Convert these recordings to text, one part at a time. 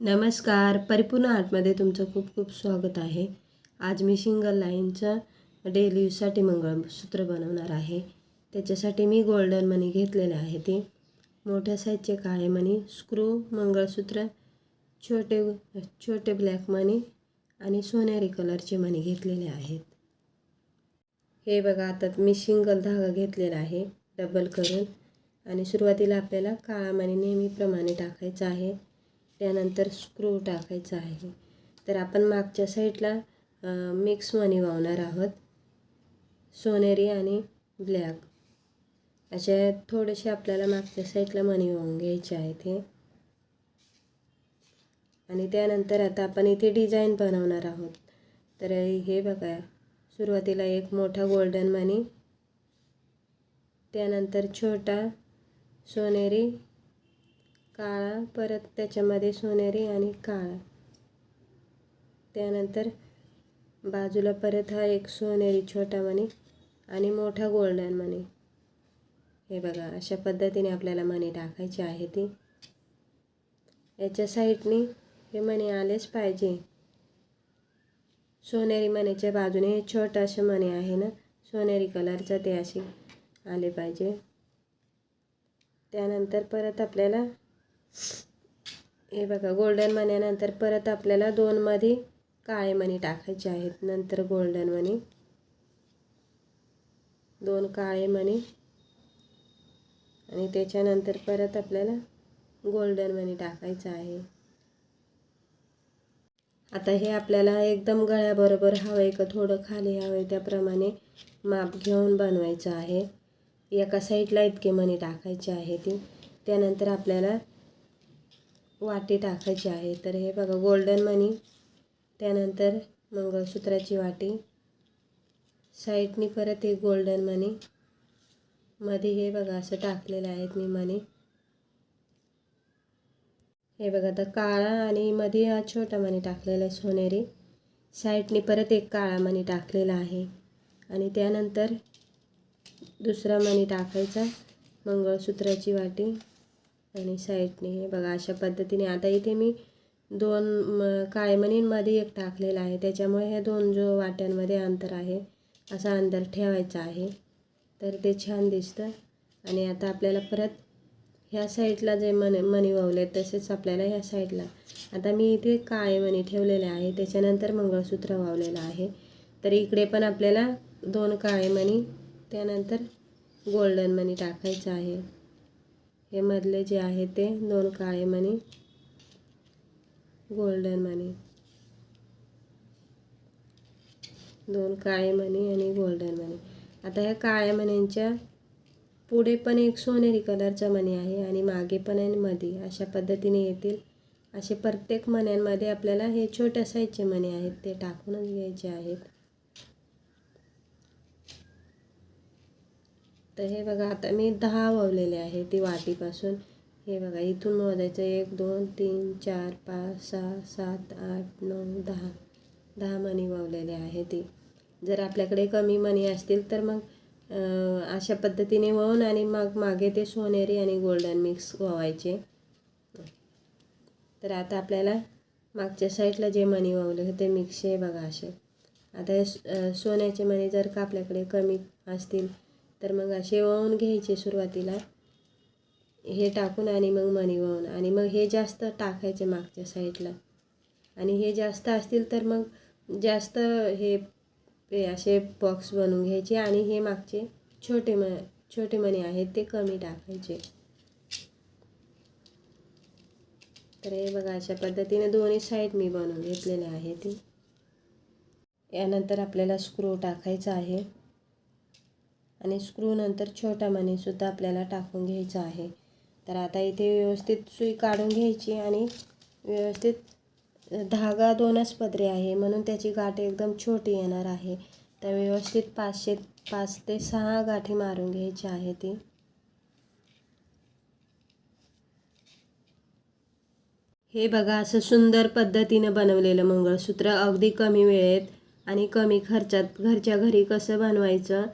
नमस्कार. परिपूर्ण आर्टमध्ये तुमचं खूप खूप स्वागत आहे. आज मी सिंगल लाईनचं डेली यूजसाठी मंगळसूत्र बनवणार आहे. त्याच्यासाठी मी गोल्डन मनी घेतलेले आहे ते. मोठ्या साईजचे काळे मणी स्क्रू मंगळसूत्र छोटे छोटे ब्लॅक मनी आणि सोनेरी कलरचे मणी घेतलेले आहेत. हे बघा आता मी सिंगल धागा घेतलेला आहे डबल करून. आणि सुरुवातीला आपल्याला काळा मणी नेहमीप्रमाणे टाकायचा आहे. त्यानंतर स्क्रू टाकायचा आहे. तर आपण मागच्या साईडला मिक्स मनी वावणार आहोत. सोनेरी आणि ब्लॅक अशा थोडेसे आपल्याला मागच्या साईडला मनी वाहून घ्यायचे आहेत हे आणि त्यानंतर आता आपण इथे डिझाईन बनवणार आहोत. तर हे बघा सुरुवातीला एक मोठा गोल्डन मनी त्यानंतर छोटा सोनेरी काळा परत त्याच्यामध्ये सोनेरी आणि काळा. त्यानंतर बाजूला परत हा एक सोनेरी छोटा मणी आणि मोठा गोल्डन मणी. हे बघा अशा पद्धतीने आपल्याला मणी टाकायची आहे ती. याच्या साईडने हे मणी आलेच पाहिजे. सोनेरी मणीच्या बाजूने हे छोटासं मणी आहे ना सोनेरी कलरचं ते असे आले पाहिजे. त्यानंतर परत आपल्याला हे बघा गोल्डन मण्यानंतर परत आपल्याला दोनमध्ये काळे मणी टाकायचे आहेत. नंतर गोल्डन मणी दोन काळे मणी आणि त्याच्यानंतर परत आपल्याला गोल्डन मणी टाकायचं आहे. आता हे आपल्याला एकदम गळ्याबरोबर हवं आहे का? थोडं खाली हवं आहे त्याप्रमाणे माप घेऊन बनवायचं आहे. एका साईडला इतके मणी टाकायचे आहे ती. त्यानंतर आपल्याला वाटी टाकायची आहे. तर हे बघा गोल्डन मनी त्यानंतर मंगळसूत्राची वाटी. साईडनी परत एक गोल्डन मनी मध्ये हे बघा असं टाकलेलं आहेत मी मनी हे बघा आता काळा आणि मध्ये हा छोटा मणी टाकलेला आहे सोनेरी. साईडनी परत एक काळा मणी टाकलेला आहे. आणि त्यानंतर दुसरा मणी टाकायचा मंगळसूत्राची वाटी. आणि साईडने हे बघा अशा पद्धतीने. आता इथे मी दोन म एक टाकलेला आहे. त्याच्यामुळे ह्या दोन जो वाट्यांमध्ये अंतर आहे असा अंतर ठेवायचा आहे. तर ते छान दिसतं. आणि आता आपल्याला परत ह्या साईडला जे मनी मणी वावले तसेच आपल्याला ह्या साईडला. आता मी इथे काळे मणी ठेवलेले आहे. त्याच्यानंतर मंगळसूत्र वावलेलं आहे. तर इकडे पण आपल्याला दोन काळे मणी त्यानंतर गोल्डन मनी टाकायचं आहे. हे मधले जे आहे ते दोन काळे मणी गोल्डन मनी दोन काळे मणी आणि गोल्डन मनी आता ह्या काळ्या मण्यांच्या पुढे पण एक सोनेरी कलरचा मणी आहे आणि मागे पण आणि मध्ये अशा पद्धतीने येतील. असे प्रत्येक मण्यांमध्ये आपल्याला हे छोट्या साईजचे मणी आहेत ते टाकूनच घ्यायचे आहेत. तर हे बघा आता मी दहा ववलेले आहे ती वाटीपासून. हे बघा इथून मोजायचं एक दोन तीन चार पाच सहा सात आठ नऊ दहा. दहा मणी वावलेले आहे ती. जर आपल्याकडे कमी मणी असतील तर मग अशा पद्धतीने वळून आणि मग मागे ते सोनेरी आणि गोल्डन मिक्स वावायचे तर आता आपल्याला मागच्या साईडला जे मणी वावले होते मिक्स आहे बघा असे. आता हे सोन्याचे मणी जर का आपल्याकडे कमी असतील तर मग असे वळून घ्यायचे सुरुवातीला. हे टाकून आणि मग मणी वळून आणि मग हे जास्त टाकायचे मागच्या साईडला. आणि हे जास्त असतील तर मग जास्त हे असे बॉक्स बनवून घ्यायचे आणि हे मागचे छोटे म छोटे मणी आहेत ते कमी टाकायचे. तर हे बघा अशा पद्धतीने दोन्ही साईड मी बनवून घेतलेले आहे ते यानंतर आपल्याला स्क्रू टाकायचा आहे. आणि स्क्रूनंतर छोटा मणीसुद्धा आपल्याला टाकून घ्यायचा आहे. तर आता इथे व्यवस्थित सुई काढून घ्यायची आणि व्यवस्थित धागा दोनच पदरे आहे म्हणून त्याची गाठ एकदम छोटी येणार आहे. तर व्यवस्थित पाचशे पाच ते सहा गाठी मारून घ्यायची आहे ती. हे बघा असं सुंदर पद्धतीनं बनवलेलं मंगळसूत्र अगदी कमी वेळेत आणि कमी खर्चात घरच्या घरी कसं बनवायचं?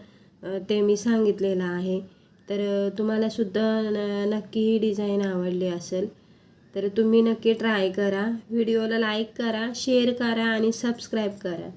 ते मी सांगितलेलं आहे. तर तुम्हाला सुद्धा न नक्की ही डिझाईन आवडली असेल तर तुम्ही नक्की ट्राय करा. व्हिडिओला लाईक करा शेअर करा आणि सबस्क्राईब करा.